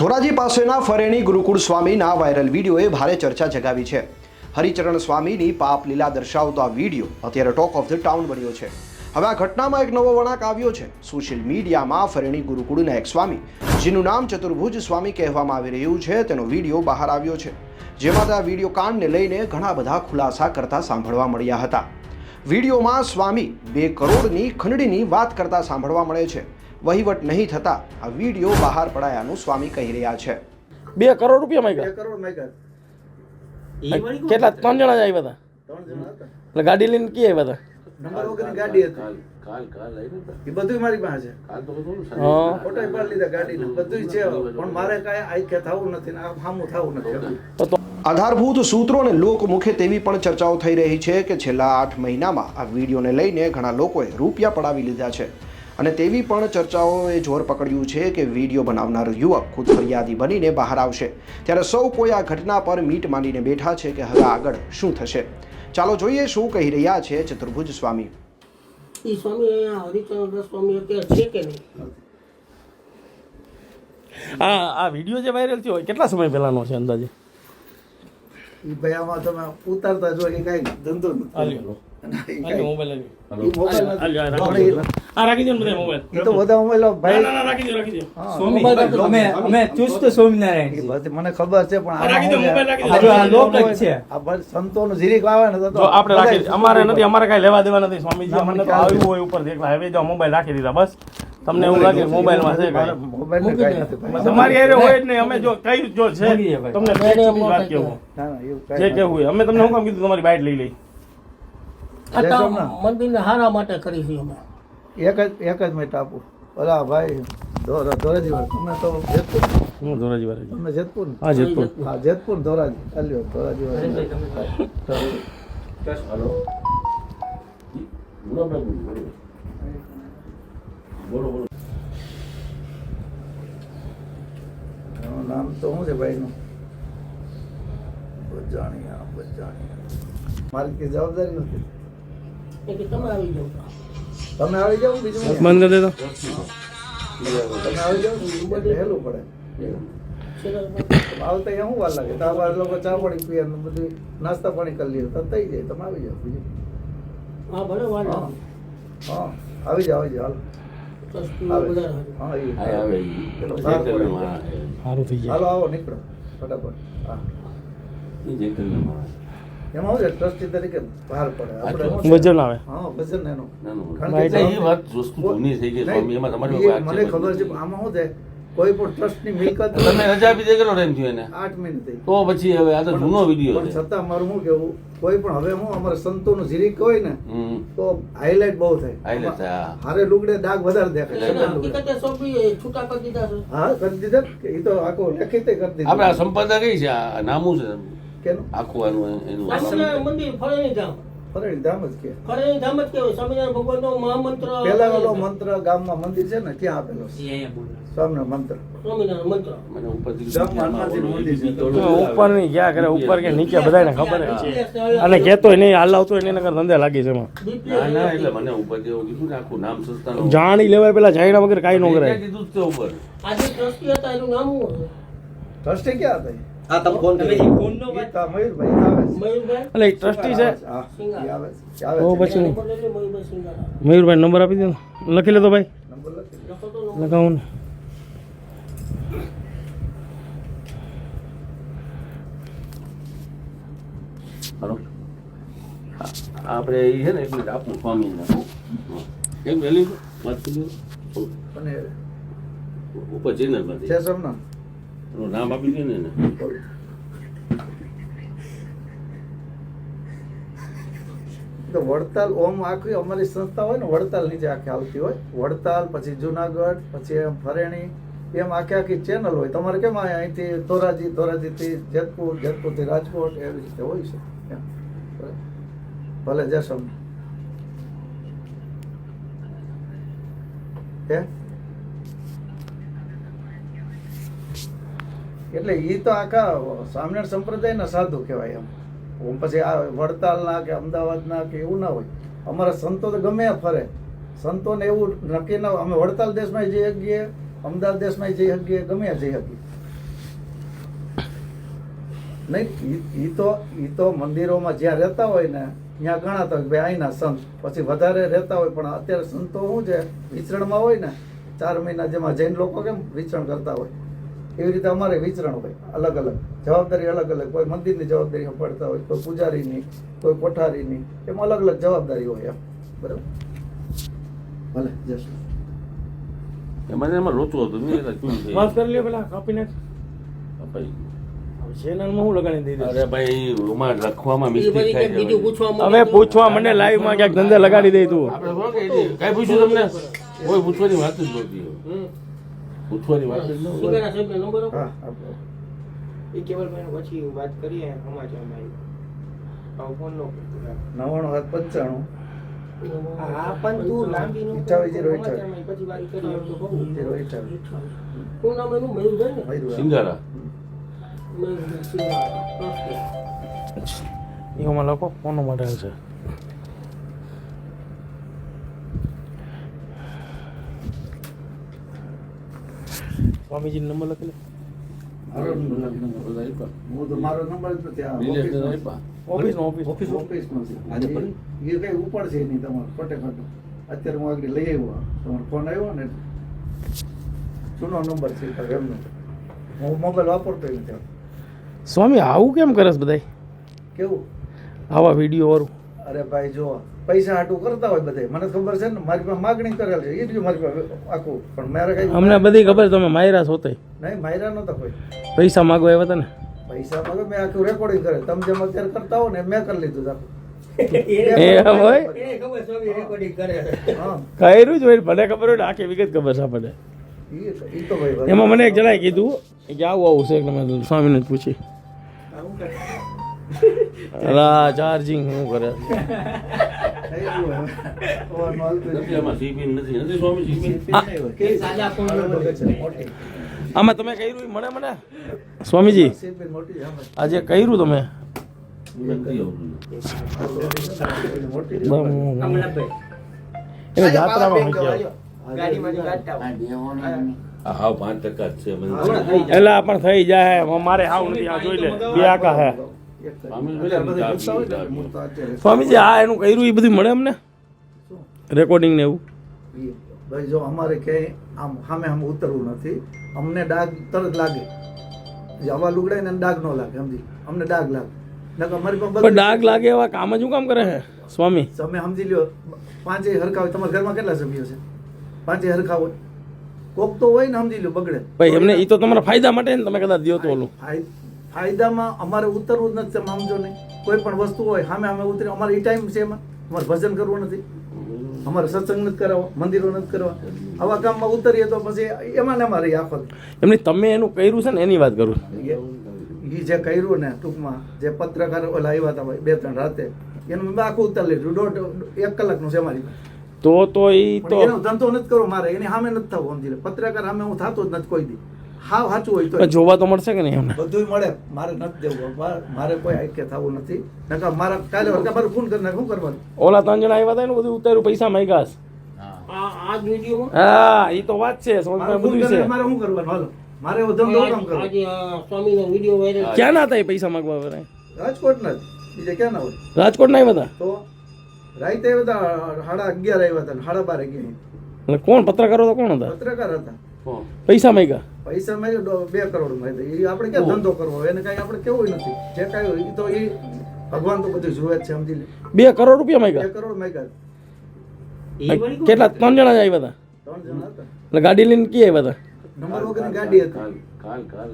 ધોરાજી પાસેના ફરેણી ગુરુકુળ સ્વામીના વાયરલ વિડીયોએ ભારે ચર્ચા જગાવી છે. હરિચરણ સ્વામીની પાપ લીલા દર્શાવતો વીડિયો અત્યારે ટોક ઓફ ધ ટાઉન બન્યો છે. હવે આ ઘટનામાં એક નવો વળાંક આવ્યો છે. સોશિયલ મીડિયામાં ફરેણી ગુરુકુળના એક સ્વામી, જેનું નામ ચતુર્ભુજ સ્વામી કહેવામાં આવી રહ્યું છે, તેનો વીડિયો બહાર આવ્યો છે. જેમાં આ વીડિયો કાંડને લઈને ઘણા બધા ખુલાસા કરતા સાંભળવા મળ્યા હતા. વિડીયોમાં સ્વામી બે કરોડની ખંડણીની વાત કરતા સાંભળવા મળે છે. વહીવટ નહીં થતા આ વીડિયો બહાર પડાયાનું સ્વામી કહી રહ્યા છે. બે કરોડ રૂપિયા બે માંગ્યા. કરોડ માંગ્યા કેટલા? ત્રણ જણા જ આવ્યા હતા. ત્રણ જણા હતા? એટલે ગાડી લઈને કી આવ્યા નંબર વગરની ગાડી હતી. કાલ કાલ એ બધું મારી પાસે. કાલ તો બધું ફોટો પાડી લીધા ગાડીના. બધું છે પણ મારે કાંઈ આઈકે થવું નથી ને સામું થવું નથી. તો તો આધારભૂત સૂત્રો અને લોકમુખે તેવી પણ ચર્ચાઓ થઈ રહી છે કે છેલ્લા આઠ મહિનામાં આ વિડીયોને લઈને ઘણા લોકોએ રૂપિયા પડાવી લીધા છે. અને તેવી પણ ચર્ચાઓએ જોર પકડ્યું છે કે વીડિયો બનાવનાર યુવક ખુદ ફરિયાદી બનીને બહાર આવશે. ત્યારે સૌ કોઈ આ ઘટના પર મીટ માંડીને બેઠા છે કે હવે આગળ શું થશે. ચાલો જોઈએ શું કહી રહ્યા છે ચતુર્ભુજ સ્વામી. એ સ્વામી અહીંયા હરિચંદ્ર સ્વામી અત્યારે છે કે નહીં? આ આ વીડિયો જે વાયરલ થયો હોય કેટલા સમય પહેલાનો છે અંદાજે? એ ભાઈ આમાં તમે ઉતારતા જો કે કાંઈ ધંધો નથી ને ના, ના, ના, હા, મને ખબર છે પણ સંતો સંતોનું જીરીક આવે ને. તો આપડે આપણે રાખી અમારે નથી અમારે કાંઈ લેવા દેવા નથી સ્વામીજી. ના, અમને તો આવ્યું હોય ઉપર હવે જો મોબાઈલ રાખી દીધા બસ. તમને એવું લાગે મોબાઈલ મોબાઈલમાં છે તમારી એરે હોય જ નહીં. અમે જો કઈ જો છે. તમને મેં ના, ના, જે કેવું હોય. અમે તમને શું કામ કીધું? તમારી બાઈટ લઈ લઈ. મંદિરને હારા માટે કરીશું અમે. એક જ એક જ મિનિટ આપું. ઓલા ભાઈ ધોરા ધોરાજી વાળા. તમે તો જેતપુર. હું ધોરાજી વાળા તમે જેતપુર હા જેતપુર. હા જેતપુર ધોરાજી. ચાલ્યો ધોરાજી વાળા. નામ તો શું છે ભાઈનું? બજાણિયા બજાણિયા. મારી કઈ જવાબદારી નથી. એ કે તમે આવી જાઓ. તમે આવી જાઓ બીજું? બંધ કરી દેતો તમે આવી જાઓ બધું હેલું પડે. આવતા અહીંયા શું વાર લાગે. તો આ બાર લોકો ચા પાણી પીએ ને બધું નાસ્તા પાણી કરી લઈએ તો થઈ જાય તમે આવી જાઓ બીજું. હા ભલે વાર હા આવી જાઓ આવી જાઓ હાલો. આવે. નીકળો. ફટાફટ. હા. એમાં શું ટ્રસ્ટી તરીકે બહાર પડે. આપણે વજન આવે. હા વજન એનું. કારણ કે એ વાત વસ્તુ જૂની થઈ ગઈ સ્વામી એમાં તમારી કોઈ મને ખબર છે આમાં શું છે? કોઈ પણ ટ્રસ્ટની મિલકત તમે રજા આપી દે કેટલો ટાઈમ થયો એને? આઠ મહિને થઈ તો પછી હવે આ તો જૂનો વીડિયો પણ છે. છતાં મારું શું કેવું કોઈ પણ હવે હું અમારે સંતોનું જીરીક હોય ને તો હાઇલાઇટ બહુ થાય. હાઇલાઇટ હારે લુગડે દાગ વધારે દેખાય. હકીકતે સોંપી છૂટા કરી દીધા હા કરી દીધા એ તો આખો લેખિત કરી આપણે આ દીધું કઈ છે? આ નામું છે. કેનું? આખું આનું એનું મંદિર. ફળેની ધામ. ફરેણી ધામ જ કે. ફળેની ધામ જ કહેવાય. સ્વામિનારાયણ ભગવાનનો મહામંત્ર પેલા ઓલો મંત્ર ગામમાં મંદિર છે ને ક્યાં આપેલો છે? એ અહીંયા બોલે. સ્વામિનારાયણ મંત્ર. સ્વામિનારાયણ મંત્ર. મને ઉપરથી ગામમાં હનુમાનજીનું મંદિર છે. ઉપરની ક્યાં કરે ઉપર કે નીચે બધાને ખબર છે. અને કેતો નહીં હાલ આવતો એને નકર ધંધે લાગી છે એમાં. ના ના એટલે મને ઉપરથી એવું કીધું ને આખું નામ સંસ્થાનું જાણી લેવાય પેલા જાણ્યા વગર કાંઈ ન કરાય. કીધું જ તે ઉપર. આજે ટ્રસ્ટી હતા એનું નામ શું હતું? ટ્રસ્ટી ક્યાં હતા? હા તમે ફોન મયુરભાઈ આવે છે. મયુરભાઈ? એટલે એક ટ્રસ્ટી છે. પછી મયુરભાઈ નંબર આપી દો લખી લેતો ભાઈ. લખાવું ને. હાલો. આપણે એ છે ને એક મિનિટ આપું સ્વામીને. એક વહેલી? વાત કરી ઉપર જઈને છે એનું નામ આપી દે ને તો વડતાલ, ઓમ આખી અમારી સંસ્થા હોય ને, વડતાલ નીચે આખી આવતી હોય. વડતાલ, પછી જુનાગઢ, પછી એમ ફરેણી, એમ આખી આખી ચેનલ હોય. તમારે કેમ અહીંથી ધોરાજી, ધોરાજીથી જેતપુર, જેતપુરથી રાજકોટ, એવી રીતે હોય છે. ભલે જશો. હે? એટલે એ તો આખા સ્વામિનારાયણ સંપ્રદાયના સાધુ કહેવાય એમ. પછી આ વડતાલના કે અમદાવાદના કે એવું ના હોય. અમારા સંતો તો ગમે ફરે. સંતોને એવું નક્કી ના અમે વડતાલ દેશમાં જઈ શકીએ, અમદાવાદ દેશમાં જઈ શકીએ, ગમે જઈ શકીએ. નહીં એ તો એ તો મંદિરોમાં જ્યાં રહેતા હોય ને, ત્યાં ગણાતા હોય ભાઈ અહીંના સંત. પછી વધારે રહેતા હોય, પણ અત્યારે સંતો શું છે? વિચરણમાં હોય ને, ચાર મહિના જેમાં જૈન લોકો કેમ વિચરણ કરતા હોય? એવી રીતે અમારે વિચરણ હોય અલગ અલગ. જવાબદારી અલગ અલગ. કોઈ મંદિરની જવાબદારી સંભાળતા હોય કોઈ પૂજારીની કોઈ કોઠારીની એમ અલગ અલગ જવાબદારી હોય એમ. બરાબર? ભલે જય મને એમાં રોતું હતું નહીં એટલે વાત કરી લે પેલા કાપી નાખ. પૂછવા હવે પૂછવા મને લાઈવમાં ક્યાંક ધંધે લગાડી દે તું. કઈ પૂછ્યું તમને? કોઈ પૂછવાની વાત જ નહોતી પૂછવાની વાત નંબર હા એ કેવલભાઈ પછી વાત કરીએ સમાચારમાં આવી. ફોન નો નવાણું હાથ પંચાણું. હા પણ તું લાંબી નો પછી વાત કરીએ તો કહું. જીરો નામ એનું? મયુરભાઈ ને? સિંગારા. મયુરભાઈ સિંઘાડા. ઓકે. એમાં લખો કોનો મળે છે. સ્વામીજી નંબર લખી લે. મારો નંબર લખી હું તો મારો નંબર નિલેશને ઓફિસમાં. ઓફિસ ઓફિસ ઓફિસ ઓફિસમાં છે. એ- કઈ ઉપાડશે નહીં તમારે ખોટે અત્યારે હું આગળ લઈ આવ્યો. તમારો ફોન આવ્યો ને જૂનો નંબર છે એમનો. હું મોબાઈલ વાપરતો નથી. સ્વામી આવું કેમ કરે બધાય? કેવું? આવા વીડિયો વાળું. અરે ભાઈ જો પૈસા આટું કરતા હોય બધે. મને ખબર છે ને મારી પાસે માગણી કરેલ છે. એ જ મારી પાસે આખું. પણ મારે કઈ અમને બધી ખબર છે તમે માયરા છો તોય. નહીં માયરા નહોતા કોઈ. પૈસા માગવા આવ્યા હતા ને? પૈસા માગો મેં આખું રેકોર્ડિંગ કરે તમે જેમ અત્યારે કરતા હો ને મેં કરી લીધું આખું. એ હોય? એને ખબર સ્વામી રેકોર્ડિંગ કરે છે. હા. કર્યું જ હોય ભલે ખબર હોય ને આખી વિગત ખબર છે આપણને. ઈ તો- ઈ તો ભાઈ ભાઈ. એમાં મને એક જણાએ કીધું કે આવું આવું છે એટલે સ્વામીને જ પૂછી. આવું અલા ચાર્જિંગ શું કરે? આમાં તમે કર્યું ઈ મને સ્વામીજી. આજે કર્યું તમે. એને જાત્રામાં હાવ પાંચ ટકા છે. એલા પણ થઈ જાય મારે હાવ નથી આ જોઈ લે બે આકા હે હું સ્વામીજી આ એનું કર્યું એ બધું મળે અમને? રેકોર્ડિંગ ને એવું? ભાઈ જો અમારે ક્યાંય આમ સામે સામે ઉતરવું નથી. અમને ડાઘ તરત લાગે. જે આવા લુગડાય ને ડાઘ ન લાગે સમજી? અમને ડાઘ લાગે. નકર અમારી પાસે પણ ડાઘ લાગે એવા કામ જ શું કામ કરે છે સ્વામી? તમે સમજી લ્યો પાંચેય હરખા હોય તમારા ઘરમાં કેટલા સભ્યો છે? પાંચેય હરખા હોય. કોક તો હોય ને સમજી લ્યો બગડે. ભાઈ એમને એ તો તમારા ફાયદા માટે ને તમે કદાચ દો તો ઓલું. ફાય- ફાયદામાં અમારે ઉતરવું જ નથી સમજો ને કોઈ પણ વસ્તુ હોય સામે અમે ઉતરી અમારે એ ટાઈમ છે એમાં. અમારે ભજન કરવું નથી. અમારે સત્સંગ નથી કરાવવા મંદિરો નથી કરવા. આવા કામમાં ઉતરીએ તો પછી એમાં ને અમારે આફત એમને તમે એનું કર્યું છે ને એની વાત કરું એ જે કર્યું ને ટૂંકમાં જે પત્રકાર ઓલા આવ્યા હતા બે ત્રણ રાતે એનું મેં આખું ઉતાર લીધું. દોઢ એક કલાકનું છે મારી તો તો એ તો એનો ધંધો નથી કરવો મારે એની સામે નથી થવું સમજી પત્રકાર સામે હું થતો જ નથી કોઈ દી. હાવ સાચું હોય તો જોવા તો મળશે કે નહીં બધું મળે. મારે નથી દેવું. મારે- કોઈ આઈકે થવું નથી. નકા મારા કાલે વળગે મારે ફોન કરી શું કરવાનું? ઓલા ત્રણ જણા આવ્યા હતા ને બધું ઉતાર્યું પૈસા માંગ્યા છે. આ આ જ વિડીયોમાં હા એ તો વાત છે મારે બધું છે. મારે શું કરવાનું? હાલો. મારે ધંધો કામ કરવો સ્વામીનો વીડિયો વાયરલ ક્યાં ના હતા એ પૈસા માંગવા વાળા? રાજકોટના જ. બીજે ક્યાં ના હોય? રાજકોટ ના આવ્યા હતા? તો રાઈતે આવ્યા હતા સાડા અગિયાર આવ્યા હતા ને સાડા બાર અગિયાર. કોણ? પત્રકારો તો કોણ હતા? પત્રકાર હતા. પૈસા માંગ્યા. પૈસા મેં બે કરોડમાં એ આપણે ક્યાં ધંધો કરવો? એને કઈ આપણે કેવું નથી. જે કઈ હોય એ તો એ ભગવાન તો બધું જુએ છે સમજી લે. બે કરોડ રૂપિયા બે કરોડ માંગ્યા. એ વળી કોણ? કેટલા? ત્રણ જણા જ આવ્યા હતા ત્રણ જણા હતા. એટલે ગાડી લઈને ક્યાં આવ્યા હતા નંબર વગરની ગાડી હતી. કાલ કાલ.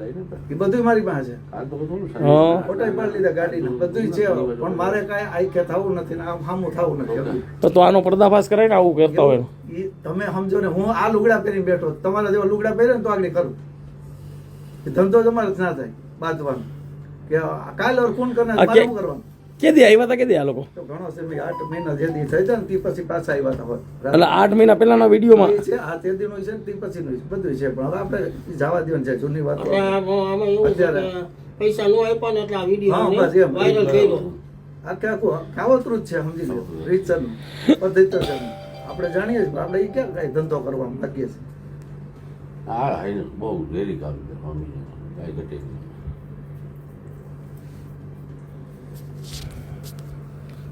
એ બધું મારી પાસે. કાલ તો બધું હા. ફોટા પાડી લીધા ગાડીના. બધું છે. પણ મારે કાંઈ આઈકે થવું નથી ને આમ સામું થવું નથી. તો તો આનો પર્દાફાશ કરાય ને આવું કરતા હોય. ઈ તમે સમજો ને હું આ લુગડા પહેરીને બેઠો તમારા જેવા લુગડા પહેરે ને તો આગળ કરું એ ધંધો તમારે જ ના થાય બાંધવાનો. કે કાલ ઓર ફોન કરનાર મારે શું કરવાનું? કેદી આવ્યા હતા કેદી આ લોકો? તો ઘણો છે ભાઈ આઠ મહિના જે દી થઈ જાય ને તે પછી પાછા આવ્યા હતા હોય એટલે આઠ મહિના પહેલાના વિડીયોમાં એ છે આ તે દીનો છે ને તે પછીનું છે બધું છે પણ હવે આપણે જવા દેવાનું છે જૂની વાત. આ- આમાં એવું અત્યારે. પૈસા નો આપ્યા ને એટલે આ હા, વીડિયો બસ એમ. વાયરલ કર્યો આખે આખું કાવતરું જ છે સમજી લો. રીતસર પદ્ધતિ છે આપણે જાણીએ છીએ પણ આપણે એ ક્યાં કાંઈ ધંધો કરવામાં લાગીએ છીએ? હા હા એને બહુ વેરી કામ છે સ્વામી કાંઈ ઘટે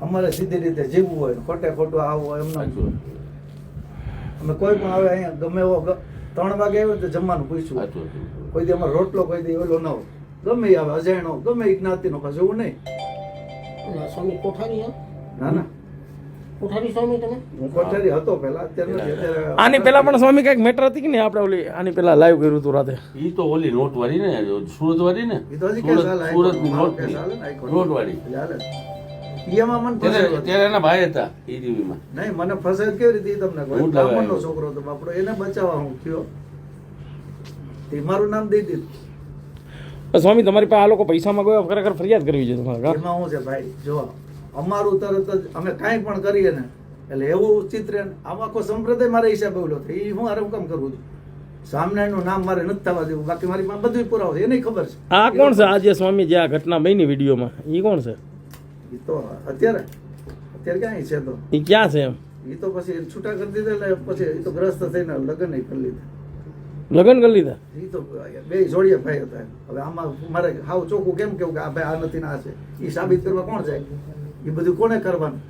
અમારે સીધી રીતે જીવવું હોય ખોટે ખોટું આવવું હોય એમને અમે કોઈ પણ આવે અહીંયા ગમે એવો ત્રણ વાગે આવ્યો તો જમવાનું પૂછ્યું. કોઈ દી અમારો રોટલો કોઈ દી ઓલો ન હોય ગમે એ આવે અજાણ્યો ગમે એ જ્ઞાતિનો પાછું એવું નહીં. સ્વામી કોઠારી ના ના. આની પેલા પણ સ્વામી કંઈક મેટર હતી કે નહીં? આપણે ઓલી આની પેલા લાઈવ કર્યું હતું રાતે. ઈ તો ઓલી નોટ વાળી ને? સુરત વાળી ને? સુરતની નોટ. નોટ વાળી મને ત્યારે ફસાયો હતો. ત્યારે એના ભાઈ હતા ઈ નહીં મને ફસાયો કેવી રીતે તમને. બ્રાહ્મણનો છોકરો હતો બાપડો. એને બચાવવા હું થયો. તે મારું નામ દઈ દીધું. સ્વામી તમારી પાસે આ લોકો પૈસા માંગવા ખરેખર ફરિયાદ કરવી છે તમારે? એમાં શું છે ભાઈ જો અમારું તરત જ અમે કાંઈ પણ કરીએ ને એટલે એવું ચિત્ર આમ આખો સંપ્રદાય મારા હિસાબે ઓલો થાય એ હું હારે કામ કરું છું. સામનાયનું નામ મારે નથી થવા દેવું. બાકી મારી પાસે બધું પુરાવો છે. એને ખબર છે. આ કોણ છે? આજે સ્વામી જે આ ઘટના બની વિડીયોમાં. એ કોણ છે? એ તો અત્યારે અત્યારે ક્યાં છે તો? એ ક્યાં છે એમ? એ તો પછી છૂટા કરી દીધા એટલે પછી એ તો ગ્રસ્ત થઈને લગ્ન કરી લીધા. લગ્ન કરી લીધા? એ તો બે જોડીએ ભાઈ હતા. હવે આમાં મારે હાવ ચોખ્ખું કેમ કેવું કે આ ભાઈ આ નથી ના છે? એ સાબિત કરવા કોણ જાય? એ બધું કોને કરવાનું?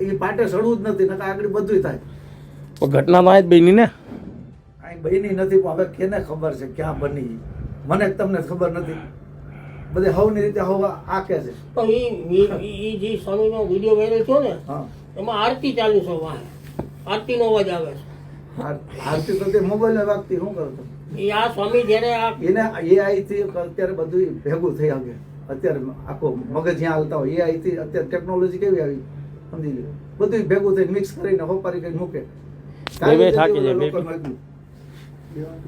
એ પાટે સડવું જ નથી નકા આગળ બધું થાય. પણ ઘટના માં જ બની ને? અહીં બની નથી પણ હવે કેને ખબર છે ક્યાં બની મને જ તમને ખબર નથી. બધે હવની રીતે હવ આ કે છે. પણ ઈ ઈ- ઈ જે સ્વામીનો વીડિયો વાયરલ થયો ને હા. એમાં આરતી ચાલુ છે વાહ. આરતીનો અવાજ આવે છે. આર- આરતી તો તે મોબાઈલ વાગતી શું કરતો એ આ સ્વામી જ્યારે આ એને એ આઈથી અત્યારે બધું ભેગું થઈ આવે અત્યારે આખો મગજ જ્યાં હાલતા હોય એ આઈથી અત્યારે ટેકનોલોજી કેવી આવી? સમજી લો બધું ભેગું થઈ મિક્સ કરીને હોપારી કરીને મૂકે. બે બે થાકી જાય, બે લોકો બે. મળ્યું.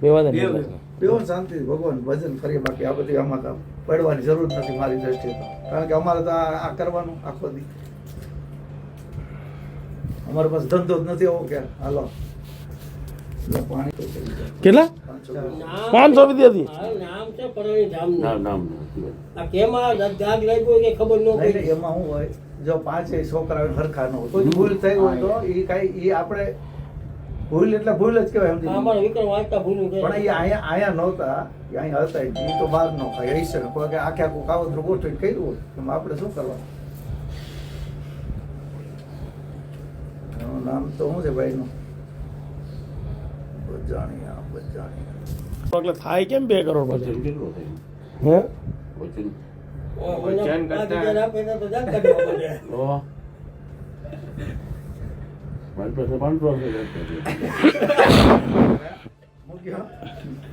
બે વાત નહીં બેવો ને શાંતિ ભગવાન ભજન કરીએ બાકી. આ બધી આમાં કામ પડવાની જરૂર નથી મારી દ્રષ્ટિએ તો. કારણ કે અમારે તો આ કરવાનું આખો દી. અમારે પાસે ધંધો જ નથી એવો કે હાલો. કેટલા? પાંચસો મારું નામ છે નામ નામ નથી. આ કેમાં દાગ લાગ્યો કે ખબર ન નહીં, પડી? એમાં શું હોય જો પાંચે છોકરા હરખા ન હોય. કોઈ ભૂલ થઈ હોય તો એ. કાંઈ એ આપણે ભૂલ એટલે ભૂલ જ કહેવાય સમજી લો. વિક્રમ વાંચતા ભૂલું પણ એ અહીંયા અહીંયા નહોતા. અહીંયા હતા એ તો બહાર ન ખાય. કોઈ આખે આખું કાવતરું ગોઠવીને કર્યું હોય એમાં આપણે શું કરવાનું? એનું નામ તો શું છે ભાઈનું? બજાણિયા બજાણિયા. એટલે થાય કેમ બે કરોડ પછી? હે? વચન. વચન કરતા- પાંચસો રૂપિયા મૂક્યો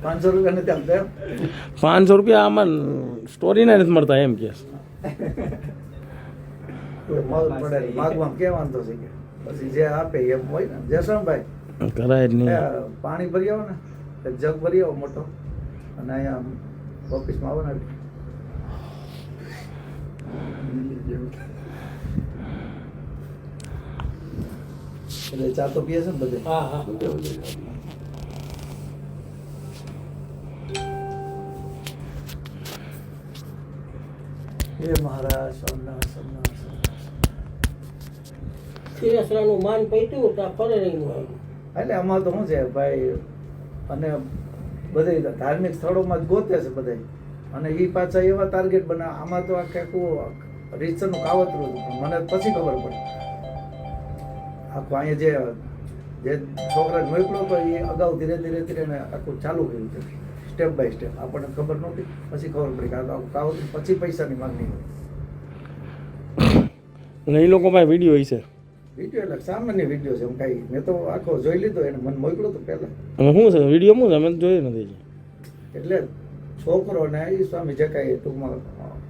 પાંચસો રૂપિયા નથી આપતા પાંચસો રૂપિયા આમાં સ્ટોરીના નથી મળતા એમ કે. કોઈ પડે માગવામાં કે વાંધો છે કે? પછી જે આપે એમ હોય ને જસણભાઈ. કરાય જ નહીં. પાણી ભરી આવો ને જગ ભરી આવો મોટો. અને અહીંયા ઓફિસમાં આવો ને એટલે ચા તો પીએ છે ને બધે હા હા. હે મહારાજ સોમનાથ સોમનાથ સોમનાથ. માન પૈતું તો પરણીનું આવ્યું. એટલે આમાં તો શું છે ભાઈ અને બધે ધાર્મિક સ્થળોમાં જ ગોતે છે બધે અને એ પાછા એવા ટાર્ગેટ બના. આમાં તો આખે આખું રીતસરનું કાવતરું હતું. મને પછી ખબર પડી. આખું અહીંયા જે જે છોકરા મોકલો તો એ અગાઉ ધીરે ધીરે ધીરે આખું ચાલુ કર્યું છે સ્ટેપ બાય સ્ટેપ આપણને ખબર નહોતી. પછી ખબર પડી કે આ તો કાવતરું પછી પૈસાની માંગણી હોય. અને એ લોકો પાસે વીડિયો છે વીડિયો એટલે સામાન્ય વીડિયો છે. એમ કાંઈ મેં તો આખો જોઈ લીધો. એને મને મોકલો તો પહેલાં. અને શું છે? વીડિયો શું છે મેં જોયો નથી. એટલે છોકરો ને એ સ્વામી જે કાંઈ ટૂંકમાં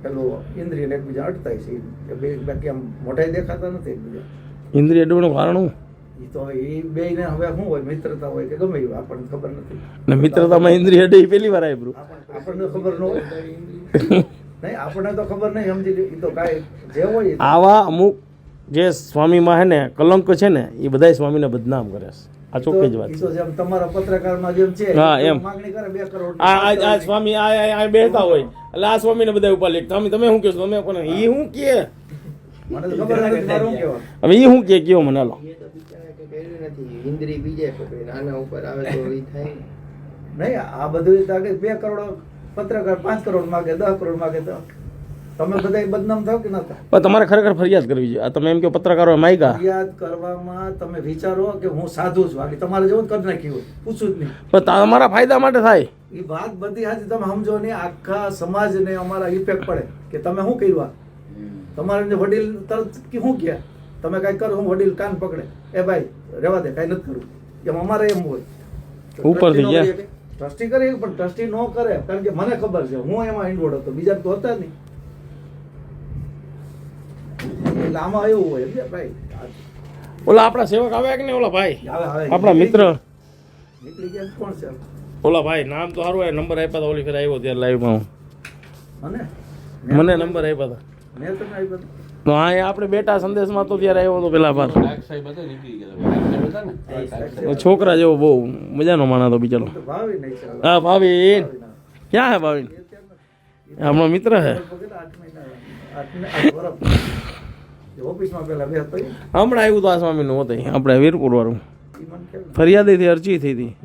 પેલું ઇન્દ્રિયને એકબીજા અટતા છે કે બે બાકી આમ મોટાઈ દેખાતા નથી એકબીજા. ઇન્દ્રિય અડવાનું કારણ એ તો એ બે ને હવે શું હોય મિત્રતા હોય કે ગમે એવું આપણને ખબર નથી. ને મિત્રતામાં ઇન્દ્રિય અડે એ પહેલી વાર આવ્યું આપણને ખબર ન હોય. નહીં આપણને તો ખબર નહીં સમજી. એ તો કાંઈ જે હોય આવા અમુક જે સ્વામીમાં હે ને કલંક છે ને એ બધા સ્વામીને બદનામ કરે છે. આ ચોખ્ખી જ વાત છે. તમારા પત્રકારમાં જેમ છે હા, એમ. માંગણી કરે બે કરોડ આ આ- આ સ્વામી આ આ- આ બેહતા હોય. એટલે આ સ્વામીને બધા ઉપર લે. તમે તમે શું કહેશો તમે પણ એ શું કે મને તો ખબર નથી મારે શું હવે ઈ શું કે કયો મને હાલો. એ તો બિચારા કે કર્યું નથી. ઇન્દ્રી બીજે પકડીને આના ઉપર આવે તો એ થાય. નહીં આ બધું તો બે કરોડ પત્રકાર પાંચ કરોડ માગે દસ કરોડ માગે તો. તમે બધા બદનામ થાવ કે ન થાવ? પણ તમારે ખરેખર ફરિયાદ કરવી જોઈએ. આ તમે એમ કે પત્રકારો માગ્યા. ફરિયાદ કરવામાં તમે વિચારો કે હું સાધુ છું. બાકી તમારે જેવું કરી નાખ્યું હોય. પૂછું જ નહીં. પણ તમારા ફાયદા માટે થાય. એ વાત બધી હાજી તમે સમજો ને આખા સમાજને અમારા ઇફેક્ટ પડે. કે તમે શું કર્યું તમારે વડીલ તરત કે શું કહે તમે કાંઈ કરો હું વડીલ કાન પકડે. એ ભાઈ રહેવા દે કાંઈ નથી કરવું. એમ અમારે એમ હોય. ઉપરથી ગયા. ટ્રસ્ટી કરે પણ ટ્રસ્ટી ન કરે. કારણ કે મને ખબર છે હું એમાં ઇન્વોલ્વ હતો. બીજા તો હતા નહીં. એટલે આમાં એવું હોય એટલે ભાઈ. ઓલા આપણા સેવક આવ્યા કે નહીં ઓલા ભાઈ? આપણા મિત્ર. નીકળી ગયા કોણ છે? ઓલા ભાઈ નામ તો સારું નંબર આપ્યા હતા ઓલી ફેર આવ્યો ત્યારે લાઈવમાં મને? મને નંબર આપ્યા હતા મેં તમને તો. અહીંયા આપણે બેટા સંદેશમાં તો ત્યારે આવ્યો હતો પેલા સાહેબ. છોકરા જેવો બહુ મજાનો માણા બિચારો. તો ભાવી હા ભાવિન. ભાવી ક્યાં હે ભાવિન? આપણો મિત્ર હે. હમણાં આવ્યું તો આ સ્વામીનું હતું આપણે વીરપુર વાળું કેમ? અરજી થઈ હતી.